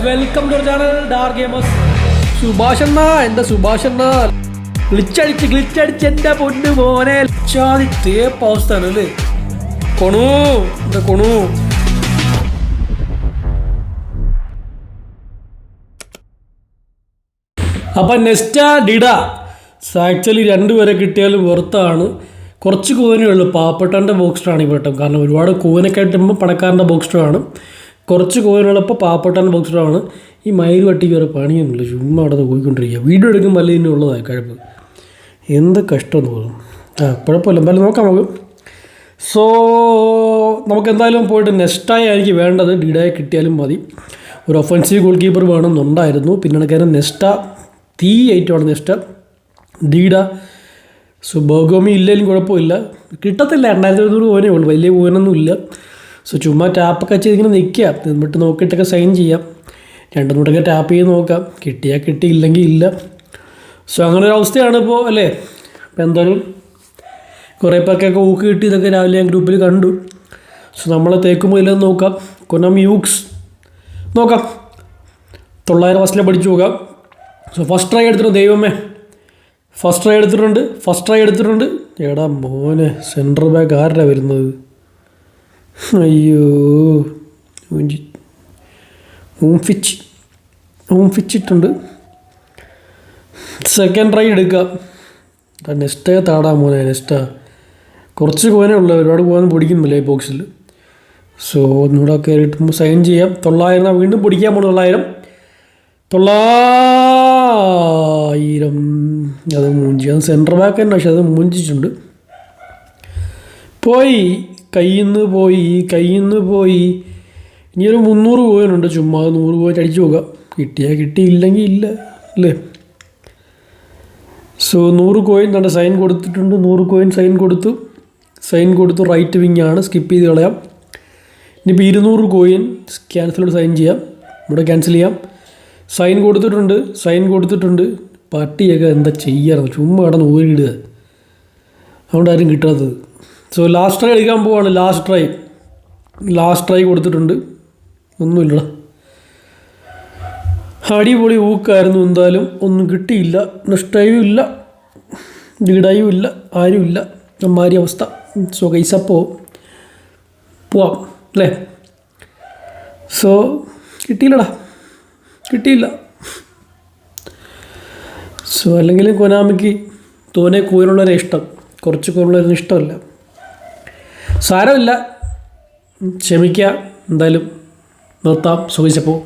Welcome to channel dark gamers Subhash എന്നാ എന്താ സുഭാഷ് എന്നാ ഗ്ലിച്ച് അടിച്ച് എന്റെ പൊന്നു മോനെ. ചാതി തേപ്പ് അവസ്ഥയാണ് അല്ലേ? കൊണു എന്താ കൊണു? അപ്പം നെസ്റ്റ ഡിഡ ആക്ച്വലി രണ്ടുപേരെ കിട്ടിയാലും വെറുത്താണ്. കുറച്ച് കൂവനേ ഉള്ളൂ. പാവപ്പെട്ടവന്റെ ബോക്സ്റ്ററാണ് ഈ വട്ടം കാരണം ഒരുപാട് കൂവനൊക്കെ ആയിട്ടുമ്പോൾ പണക്കാരന്റെ ബോക്സ്റ്ററാണ് കുറച്ച് കോയിലുള്ളപ്പോൾ പാവപ്പെട്ടവന്റെ ബോക്സറാണ് ഈ മയിൽ വട്ടിക്ക് വരെ പണിയൊന്നുമില്ല. ചുമ്മാ അവിടെ പോയിക്കൊണ്ടിരിക്കുക. വീഡിയോ എടുക്കും വല്ല അല്ല ഉള്ളതാണ് കഴിവ് എന്ത് കഷ്ടം തോന്നും. ആ കുഴപ്പമില്ല. എന്തായാലും നോക്കാം നമുക്ക്. സോ നമുക്ക് എന്തായാലും പോയിട്ട് നെസ്റ്റായി എനിക്ക് വേണ്ടത്. ഡിഡായി കിട്ടിയാലും മതി. ഒരു ഒഫൻസീവ് ഗോൾ കീപ്പർ വേണമെന്നുണ്ടായിരുന്നു. പിന്നെ കാരണം നെസ്റ്റ തീ ഐറ്റമാണ് നെസ്റ്റ ഡീഡ സോ ബോഗോമി ഇല്ലെങ്കിലും കുഴപ്പമില്ല. കിട്ടത്തില്ല. രണ്ടായിരത്തി ഇരുന്നൂറ് പോകാനേ ഉള്ളൂ. വലിയ പോകാനൊന്നും ഇല്ല സോ ചുമ്മാ ടാപ്പൊക്കെ ചെയ്ത് ഇങ്ങനെ നിൽക്കുക നിന്നിട്ട് നോക്കിയിട്ടൊക്കെ സൈൻ ചെയ്യാം. രണ്ടും കൂടെയൊക്കെ ടാപ്പ് ചെയ്ത് നോക്കാം. കിട്ടിയാൽ കിട്ടിയില്ലെങ്കിൽ ഇല്ല. സോ അങ്ങനെ ഒരു അവസ്ഥയാണ് ഇപ്പോൾ അല്ലേ? ഇപ്പം എന്തായാലും കുറേ പേർക്കൊക്കെ ഊക്ക് കിട്ടി. ഇതൊക്കെ രാവിലെ ഞാൻ ഗ്രൂപ്പിൽ കണ്ടു. സോ നമ്മളെ തേക്കുമ്പോൾ ഇല്ലെന്ന് നോക്കാം. കൊനം യൂക്സ്. നോക്കാം. തൊള്ളായിരം ഫസ്റ്റിലെ പഠിച്ചു നോക്കാം സോ ഫസ്റ്റ് ട്രൈ എടുത്തിട്ടുണ്ട്. ദൈവമേ. ഫസ്റ്റ് ട്രൈ എടുത്തിട്ടുണ്ട്. ഫസ്റ്റ് ട്രൈ എടുത്തിട്ടുണ്ട്. എടാ മോനെ സെൻട്രൽ ബാക്ക് ആരുടെ വരുന്നത്? അയ്യോ ഊംഫിച്ച് ഊംഫിച്ചിട്ടുണ്ട് സെക്കൻഡ് ട്രൈ എടുക്കുക നെക്സ്റ്റേ താടാ മോനെ നെക്സ്റ്റാ കുറച്ച് പോകാനേ ഉള്ളൂ ഒരുപാട് പോകാൻ പൊടിക്കുന്നില്ല ഈ ബോക്സിൽ സോ ഒന്നുകൂടെ കയറിയിട്ട് സൈൻ ചെയ്യാം. തൊള്ളായിരം വീണ്ടും പൊടിക്കാൻ പോണു തൊള്ളായിരം. തൊള്ളായിരം. അത് മൂഞ്ചി. അത് സെന്റർ ബാക്ക് തന്നെ പക്ഷെ അത് മൂഞ്ചിട്ടുണ്ട്. പോയി. കയ്യിൽ നിന്ന് പോയി കയ്യിന്ന് പോയി. ഇനിയൊരു മുന്നൂറ് പോയിട്ടുണ്ട് ചുമ്മാ നൂറ് പോയിട്ട് അടിച്ചു നോക്കാം കിട്ടിയാൽ കിട്ടിയില്ലെങ്കിൽ ഇല്ല അല്ലേ? സോ നൂറ് കോയിൻ തന്നെ സൈൻ കൊടുത്തിട്ടുണ്ട്. നൂറ് കോയിൻ സൈൻ കൊടുത്തു. സൈൻ കൊടുത്തു റൈറ്റ് വിങ് ആണ്. സ്കിപ്പ് ചെയ്ത് കളയാം. ഇനിയിപ്പോൾ ഇരുന്നൂറ് കോയിൻ ക്യാൻസലോട് സൈൻ ചെയ്യാം. ഇവിടെ ക്യാൻസൽ ചെയ്യാം. സൈൻ കൊടുത്തിട്ടുണ്ട് സൈൻ കൊടുത്തിട്ടുണ്ട്. പട്ടിയൊക്കെ എന്താ ചെയ്യാറ് ചുമ്മാ കടന്ന് ഓരിടുക അതുകൊണ്ട് ആരും കിട്ടാത്തത്. സോ ലാസ്റ്റ് ട്രൈ അടിക്കാൻ പോവാണ്. ലാസ്റ്റ് ട്രൈ ലാസ്റ്റ് ട്രൈ കൊടുത്തിട്ടുണ്ട്. ഒന്നുമില്ലടാ. അടിപൊളി ഊക്കായിരുന്നു എന്തായാലും. ഒന്നും കിട്ടിയില്ല. നഷ്ടയും ഇല്ല. വീടായും ഇല്ല. ആരും ഇല്ല. അമ്മാരി അവസ്ഥ. സോ കൈസപ്പോ പോവാം. അല്ലേ? സോ കിട്ടിയില്ലടാ. കിട്ടിയില്ല. സോ അല്ലെങ്കിൽ കൊനാമിക്ക് തോനെ കൂരുള്ളവരെ ഇഷ്ടം. കുറച്ച് കൂനുള്ളവരൊന്നും ഇഷ്ടമല്ല. സാരമില്ല. ക്ഷമിക്കുക എന്തായാലും നിർത്താം. സുഖിച്ചപ്പോൾ